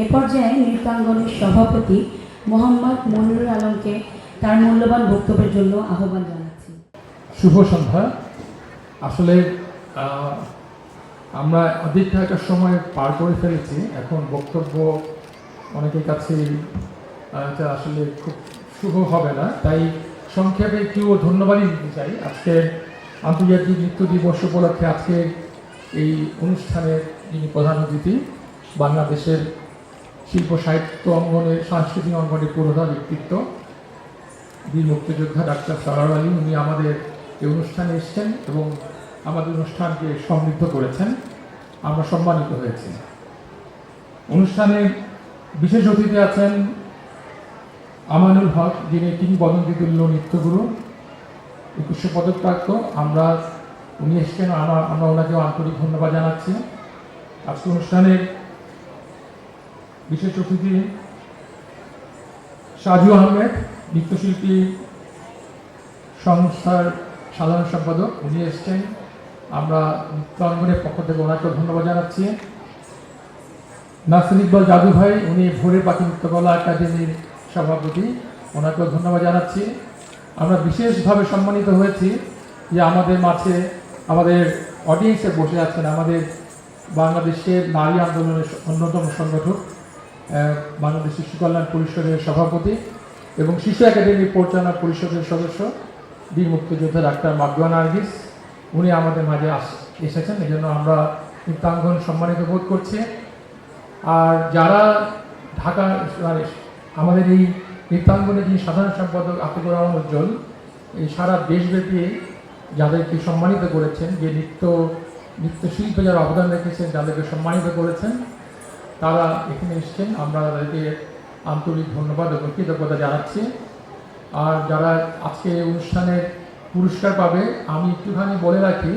এ পর্যায়ে নৃত্যাঙ্গনের সভাপতি মোহাম্মদ মনিরুল আলমকে তার মূল্যবান বক্তব্যের জন্য আহ্বান জানাচ্ছি। শুভ সন্ধ্যা। আসলে আমরা অধিকটা একটা সময় পার করে ফেলেছি। এখন বক্তব্য অনেকের কাছে আসলে খুব শুভ হবে না। তাই সংক্ষেপে একটু ধন্যবাদই দিতে চাই। আজকে আন্তর্জাতিক নৃত্য দিবস উপলক্ষে আজকে এই অনুষ্ঠানের যিনি প্রধান অতিথি, বাংলাদেশের শিল্প, সাহিত্য অঙ্গনের সাংস্কৃতিক অঙ্গনের পুরোধা ব্যক্তিত্ব। বীর মুক্তিযোদ্ধা ডাক্তার সারার আলী, উনি আমাদের এই অনুষ্ঠানে এসেছেন এবং আমাদের অনুষ্ঠানকে সমৃদ্ধ করেছেন। আমরা সম্মানিত হয়েছি। অনুষ্ঠানে বিশেষ অতিথি আছেন আমানুল হক, যিনি কিংবদন্তি তুল্য নৃত্যগুরু একুশে পদকপ্রাপ্ত আমরা, উনি এসেছেন, আমরা আমরা ওনাকেও আন্তরিক ধন্যবাদ জানাচ্ছি। আজকে অনুষ্ঠানের বিশেষ অতিথি সাজু আহমেদ, নৃত্যশিল্পী সংস্থার সাধারণ সম্পাদক, উনি এসছেন। আমরা নৃত্যাঙ্গনের পক্ষ থেকে ওনাকে ধন্যবাদ জানাচ্ছি। নাসির ইকবাল জাদু ভাই, উনি ভোরে পাখি নৃত্যকলা একাডেমির সভাপতি, ওনাকেও ধন্যবাদ জানাচ্ছি। আমরা বিশেষভাবে সম্মানিত হয়েছি যে আমাদের মাঝে আমাদের অডিয়েন্সে বসে আছেন আমাদের বাংলাদেশের নারী আন্দোলনের অন্যতম সংগঠক বাংলাদেশ শিশু কল্যাণ পরিষদের সভাপতি এবং শিশু একাডেমি পরিচালনা পরিষদের সদস্য, বীর মুক্তিযোদ্ধা ডাক্তার মাদুয়া নার্গিস। উনি আমাদের মাঝে এসেছেন এই জন্য আমরা নৃত্যাঙ্গন সম্মানিত বোধ করছি। আর যারা ঢাকা মানে আমাদের এই নৃত্যাঙ্গনের যিনি সাধারণ সম্পাদক আতিকুর রহমান উজ্জ্বল, এই সারা দেশব্যাপী যাদেরকে সম্মানিত করেছেন, যে নৃত্য, নৃত্যশিল্পে যারা অবদান রেখেছেন যাদেরকে সম্মানিত করেছেন। তারা এখানে এসেছেন। আমরা তাদেরকে আন্তরিক ধন্যবাদ এবং কৃতজ্ঞতা জানাচ্ছি। আর যারা আজকে অনুষ্ঠানের পুরস্কার পাবে, আমি একটুখানি বলে রাখি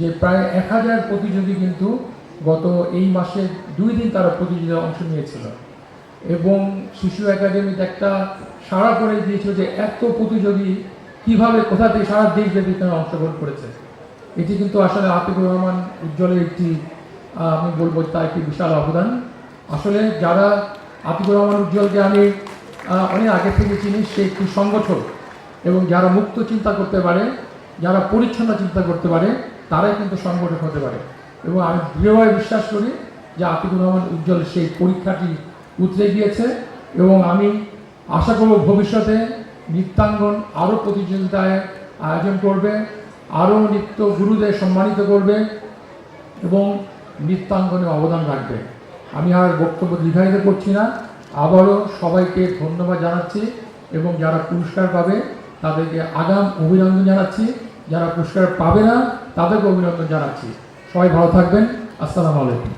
যে প্রায় এক হাজার প্রতিযোগী কিন্তু গত এই মাসে দুই দিন তারা প্রতিযোগিতায় অংশ নিয়েছিল। এবং শিশু একাডেমিতে একটা সারা করে দিয়েছিল যে এত প্রতিযোগী কীভাবে কোথা থেকে সারা দেশব্যাপী তারা অংশগ্রহণ করেছে। এটি কিন্তু আসলে আতিকুর রহমান উজ্জ্বলের একটি আমি বলব তার একটি বিশাল অবদান। আসলে যারা আতিকুর রহমান উজ্জ্বলকে আমি অনেক আগে থেকে চিনি সে একটি সংগঠন এবং যারা মুক্ত চিন্তা করতে পারে, যারা পরিচ্ছন্ন চিন্তা করতে পারে, তারাই কিন্তু সংগঠক হতে পারে। এবং আমি দৃঢ়ভাবে বিশ্বাস করি যে আতিকুর রহমান উজ্জ্বল সেই পরীক্ষাটি উতরে গিয়েছে এবং আমি আশা করব ভবিষ্যতে নৃত্যাঙ্গন আরও প্রতিযোগিতায় আয়োজন করবে, আরও নৃত্য গুরুদের সম্মানিত করবে এবং নৃত্যাঙ্গনে অবদান রাখবে। আমি আর বক্তব্য দীর্ঘায়িত করছি না। আবারও সবাইকে ধন্যবাদ জানাচ্ছি এবং যারা পুরস্কার পাবে, তাদেরকে আগাম অভিনন্দন জানাচ্ছি। যারা পুরস্কার পাবে না, তাদেরকে অভিনন্দন জানাচ্ছি। সবাই ভালো থাকবেন। আসসালামু আলাইকুম।